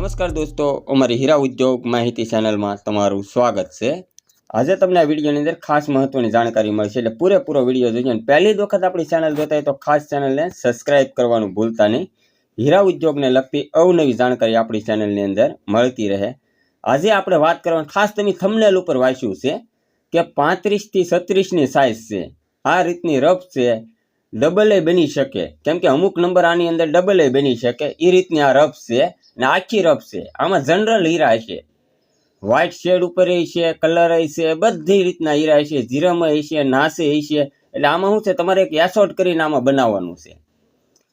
નમસ્કાર દોસ્તો, અમારી હીરા ઉદ્યોગ માહિતી ચેનલમાં તમારું સ્વાગત છે. આજે તમને આ વિડીયોની અંદર ખાસ મહત્વની જાણકારી મળશે એટલે પૂરેપૂરો વીડિયો જોઈએ અને પહેલી વખત આપણી ચેનલ જોતા હોય તો ખાસ ચેનલને સબસ્ક્રાઇબ કરવાનું ભૂલતા નહીં. હીરા ઉદ્યોગને લગતી અવનવી જાણકારી આપણી ચેનલની અંદર મળતી રહે. આજે આપણે વાત કરવાની ખાસ તમે થમનેલ ઉપર વાંચ્યું છે કે પાંત્રીસથી છત્રીસની સાઇઝ છે. આ રીતની રફ છે. ડબલ એ બની શકે. કેમ કે અમુક નંબર આની અંદર ડબલ એ બની શકે. એ રીતની આ રફ છે. ને આખી રફ છે. આમાં જનરલ હીરા છે. વ્હાઇટ શેડ ઉપર એ છે કલર છે, બધી રીતના હીરા છે. જીરામાં છે, નાસે છે. એટલે આમાં શું છે? તમારે એક એસોર્ટ કરીને આમાં બનાવવાનું છે.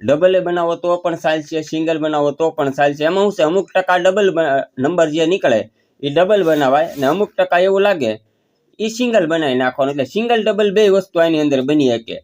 ડબલ એ બનાવો તો પણ છે સિંગલ બનાવો તો પણ છે. એમાં શું છે? અમુક ટકા ડબલ નંબર જે નીકળે, એ ડબલ બનાવાય ને અમુક ટકા એવું લાગે, એ સિંગલ બનાવી નાખવાનું. એટલે સિંગલ ડબલ બે વસ્તુ આની અંદર બની શકે.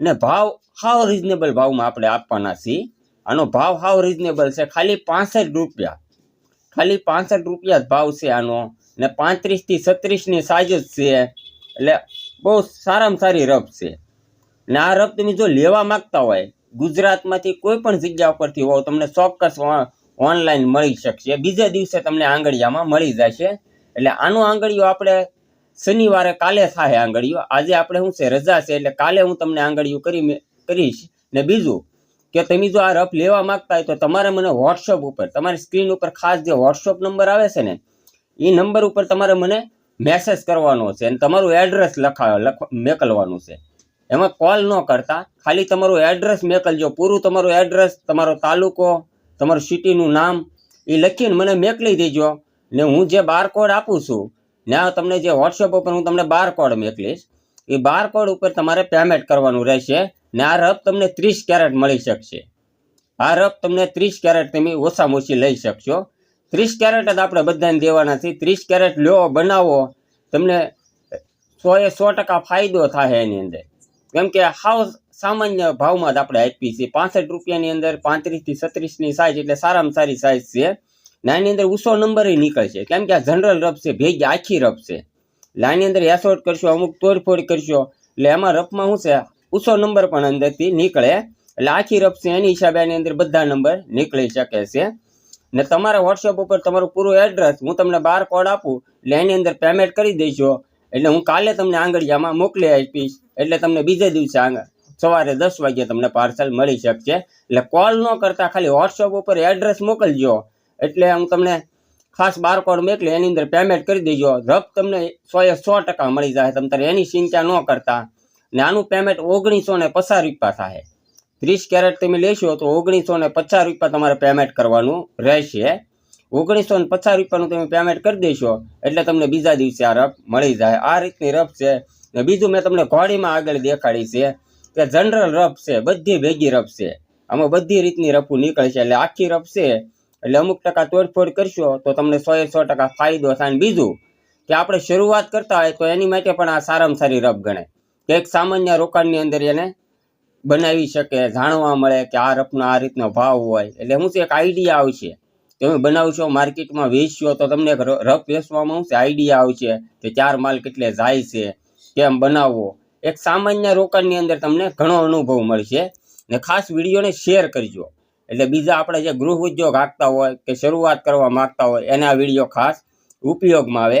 ને ભાવ, હાવ રિઝનેબલ ભાવમાં આપણે આપવાના છીએ. આનો ભાવ હાવ રિઝનેબલ છે. ખાલી પાસઠ રૂપિયા. ખાલી પાસઠ રૂપિયા જ ભાવ છે આનો. ને પાંત્રીસથી છત્રીસની સાઇઝ જ છે. એટલે બહુ સારામાં સારી રફ છે. ને આ રફ તમે જો લેવા માંગતા હોય, ગુજરાતમાંથી કોઈ પણ જગ્યા ઉપરથી હોવ, તમને ચોક્કસ ઓનલાઈન મળી શકશે. બીજા દિવસે તમને આંગળીયામાં મળી જશે. એટલે આનું આંગળીયું આપણે શનિવારે કાલે થાય આંગળીયું. આજે આપણે શું છે, રજા છે, એટલે કાલે હું તમને આંગળીયું કરી કરીશ. ને બીજું કે તમે જો આ રફ લેવા માંગતા હોય તો તમારે મને વોટ્સઅપ ઉપર, તમારી સ્ક્રીન ઉપર ખાસ જે વોટ્સઅપ નંબર આવે છે ને, એ નંબર ઉપર તમારે મને મેસેજ કરવાનો છે અને તમારું એડ્રેસ લખા લખ, મેકલવાનું છે. એમાં કોલ ન કરતા, ખાલી તમારું એડ્રેસ મેકલજો, પૂરું તમારું એડ્રેસ તમારો તાલુકો, તમારું સિટીનું નામ, એ લખીને મને મેકલી દેજો ને હું જે બારકોડ આપું છું, ને આ તમને જે વોટ્સઅપ ઉપર હું તમને બારકોડ મેકલીશ, એ બારકોડ ઉપર તમારે પેમેન્ટ કરવાનું રહેશે. ને આ રફ તમને ત્રીસ કેરેટ મળી શકશે. આ રફ તમને ત્રીસ કેરેટ તમે ઓછામાં ઓછી લઈ શકશો. ત્રીસ કેરેટ જ આપણે બધાને દેવાના છે. ત્રીસ કેરેટ લ્યો, બનાવો. તમને સો એ સો ટકા ફાયદો થાય એની અંદર. કેમ કે હાવ સામાન્ય ભાવમાં જ આપણે આપીએ છીએ. પાસઠ રૂપિયાની અંદર પાંત્રીસથી છત્રીસની સાઇઝ એટલે સારામાં સારી સાઇઝ છે. ને એની અંદર ઊંચો નંબર નીકળશે. કેમ કે આ જનરલ રફ છે, ભેગી આખી રફ છે. એટલે અંદર એસોટ કરશો, અમુક તોડફોડ કરશો. એટલે એમાં રફમાં શું છે? ઊંચો નંબર પણ અંદરથી નીકળે. એટલે આખી રફ એની હિસાબે આની અંદર બધા નંબર નીકળી શકે છે. ને તમારા વોટ્સઅપ ઉપર તમારું પૂરું એડ્રેસ હું તમને બાર કોડ આપું, એટલે એની અંદર પેમેન્ટ કરી દેજો. એટલે હું કાલે તમને આંગળીયામાં મોકલી આપીશ. એટલે તમને બીજે દિવસે આગળ સવારે દસ વાગ્યે તમને પાર્સલ મળી શકશે. એટલે કોલ ન કરતા ખાલી વોટ્સઅપ ઉપર એડ્રેસ મોકલજો. એટલે હું તમને ખાસ બારકોડ મોકલી, એની અંદર પેમેન્ટ કરી દેજો. રફ તમને સો એ સો ટકા મળી જાય, તમે તારે એની ચિંતા ન કરતા. ને આનું પેમેન્ટ ઓગણીસો ને પચાસ રૂપિયા થાય ત્રીસ કેરેટ તમે લેશો તો ઓગણીસો ને પચાસ રૂપિયા તમારે પેમેન્ટ કરવાનું રહેશે. ઓગણીસો ને પચાસ રૂપિયાનું તમે પેમેન્ટ કરી દેશો એટલે તમને બીજા દિવસે આ રફ મળી જાય. આ રીતની રફ છે. ને બીજું મેં તમને ઘોડીમાં આગળ દેખાડી છે કે જનરલ રફ છે, બધી ભેગી રફ છે. આમાં બધી રીતની રફું છે એટલે આખી રફ છે. એટલે અમુક ટકા તોડફોડ કરશો તો તમને સો એ સો ટકા ફાયદો થાય. બીજું, કે આપણે શરૂઆત કરતા હોય તો એની માટે પણ આ સારામાં સારી રફ ગણે કે એક સામાન્ય રોકાણની અંદર એને બનાવી શકે, જાણવા મળે કે આ રફનો આ રીતનો ભાવ હોય. એટલે શું છે એક આઈડિયા આવશે. તમે બનાવશો, માર્કેટમાં વેચશો તો તમને એક રફ વેચવામાં શું આઈડિયા આવશે કે ચાર માલ કેટલે જાય છે, કેમ બનાવવો. એક સામાન્ય રોકાણની અંદર તમને ઘણો અનુભવ મળશે. ને ખાસ વિડીયોને શેર કરજો. એટલે બીજા આપણે જે ગૃહ ઉદ્યોગ હાંકતા હોય કે શરૂઆત કરવા માગતા હોય, એના વીડિયો ખાસ ઉપયોગમાં આવે.